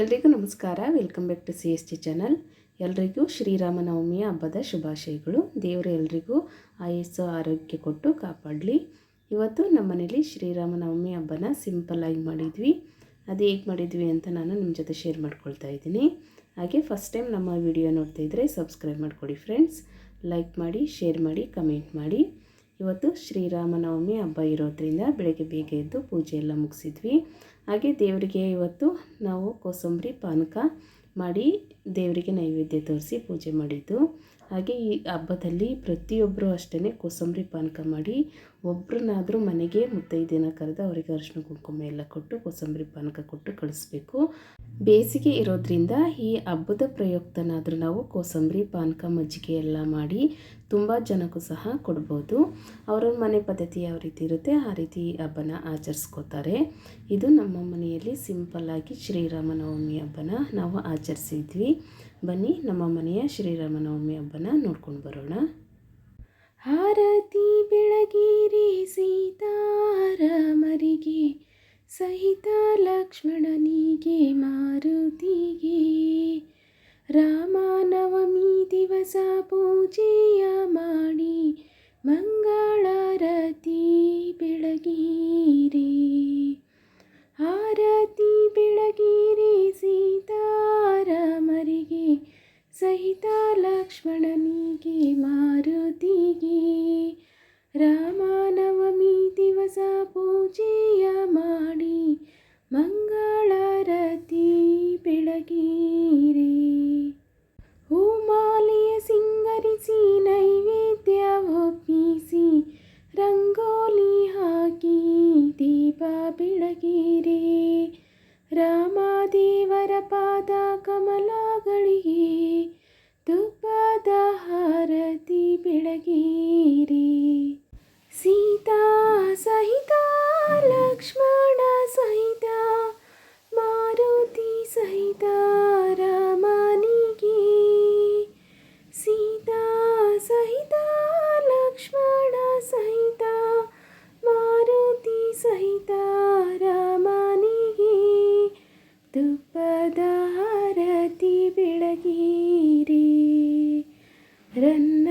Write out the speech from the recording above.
ಎಲ್ರಿಗೂ ನಮಸ್ಕಾರ. Welcome back to C S T channel ಎಲ್ರಿಗೂ ಶ್ರೀರಾಮನವಮಿಯ ಹಬ್ಬದ ಶುಭಾಶಯಗಳು. ದೇವರು ಎಲ್ರಿಗೂ ಆಯಸ್ಸು, ಆರೋಗ್ಯ ಕೊಟ್ಟು ಕಾಪಾಡಲಿ. ಇವತ್ತು ನಮ್ಮ ಮನೇಲಿ ಶ್ರೀರಾಮನವಮಿ ಹಬ್ಬನ ಸಿಂಪಲ್ಲಾಗಿ ಮಾಡಿದ್ವಿ. ಅದು ಹೇಗೆ ಮಾಡಿದ್ವಿ ಅಂತ ನಾನು ನಿಮ್ಮ ಜೊತೆ ಶೇರ್ ಮಾಡ್ಕೊಳ್ತಾ ಇದ್ದೀನಿ. ಹಾಗೆ ಫಸ್ಟ್ ಟೈಮ್ ನಮ್ಮ ವಿಡಿಯೋ ನೋಡ್ತಾ ಇದ್ದರೆ ಸಬ್ಸ್ಕ್ರೈಬ್ ಮಾಡ್ಕೊಡಿ ಫ್ರೆಂಡ್ಸ್ ಲೈಕ್ ಮಾಡಿ ಶೇರ್ ಮಾಡಿ ಕಮೆಂಟ್ ಮಾಡಿ. ಇವತ್ತು ಶ್ರೀರಾಮನವಮಿ ಹಬ್ಬ ಇರೋದ್ರಿಂದ ಬೆಳಗ್ಗೆ ಬೇಗ ಎದ್ದು ಪೂಜೆ ಎಲ್ಲ ಮುಗಿಸಿದ್ವಿ. ಹಾಗೆ ದೇವರಿಗೆ ಇವತ್ತು ನಾವು ಕೋಸಂಬರಿ ಪಾನಕ ಮಾಡಿ ದೇವರಿಗೆ ನೈವೇದ್ಯ ತೋರಿಸಿ ಪೂಜೆ ಮಾಡಿದ್ದು. ಹಾಗೆ ಈ ಹಬ್ಬದಲ್ಲಿ ಪ್ರತಿಯೊಬ್ಬರು ಅಷ್ಟೇ ಕೋಸಂಬರಿ ಪಾನಕ ಮಾಡಿ ಒಬ್ರನ್ನಾದರೂ ಮನೆಗೆ ಮುತ್ತೈದೆನ ಕರೆದು ಅವರಿಗೆ ಅರಿಶಿನ ಕುಂಕುಮ ಎಲ್ಲ ಕೊಟ್ಟು ಕೋಸಂಬರಿ ಪಾನಕ ಕೊಟ್ಟು ಕಳಿಸ್ಬೇಕು. ಬೇಸಿಗೆ ಇರೋದ್ರಿಂದ ಈ ಹಬ್ಬದ ಪ್ರಯುಕ್ತನಾದರೂ ನಾವು ಕೋಸಂಬರಿ, ಪಾನಕ, ಮಜ್ಜಿಗೆ ಎಲ್ಲ ಮಾಡಿ ತುಂಬ ಜನಕ್ಕೂ ಸಹ ಕೊಡ್ಬೋದು. ಅವರ ಮನೆ ಪದ್ಧತಿ ಯಾವ ರೀತಿ ಇರುತ್ತೆ ಆ ರೀತಿ ಹಬ್ಬನ ಆಚರಿಸ್ಕೋತಾರೆ. ಇದು ನಮ್ಮ ಮನೆಯಲ್ಲಿ ಸಿಂಪಲ್ಲಾಗಿ ಶ್ರೀರಾಮನವಮಿ ಹಬ್ಬನ ನಾವು ಆಚರಿಸಿದ್ವಿ. ಬನ್ನಿ ನಮ್ಮ ಮನೆಯ ಶ್ರೀರಾಮನವಮಿ ಹಬ್ಬನ ನೋಡ್ಕೊಂಡು ಬರೋಣ. ಹಾರತಿ ಲಕ್ಷ್ಮಣನಿಗೆ ಮಾರುತಿಗೆ ರಾಮನವಮಿ ದಿವಸ ಪೂಜೆಯ ಮಾಡಿ ಮಂಗಳಾರತಿ ಬೆಳಗಿರಿ. ಹೂಮಾಲೆಯ ಸಿಂಗರಿಸಿ ನೈವೇದ್ಯ ಒಪ್ಪಿಸಿ ರಂಗೋಲಿ ಹಾಕಿ ದೀಪ ಬೆಳಗಿರೆ. ರಾಮದೇವರ ಪಾದ ಕಮಲಗಳಿಗೆ ತುಪ್ಪದ ಹಾರತಿ ಬೆಳಗಿರಿ. ರನ್ನ